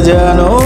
যেন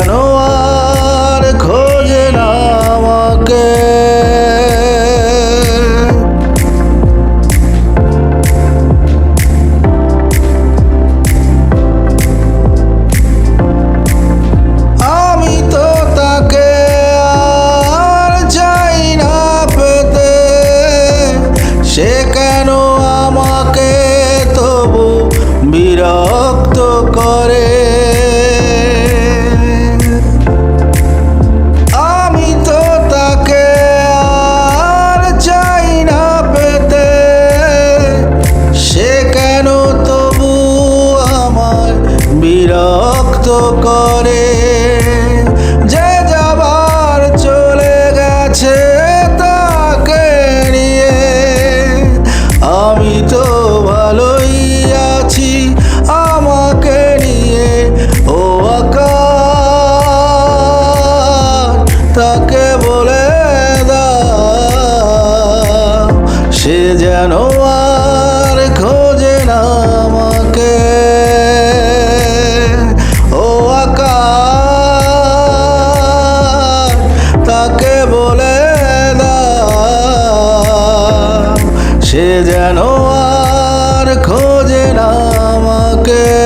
কেন আর খোঁজে না আমাকে? সে কেন আমাকে তবু করে? good.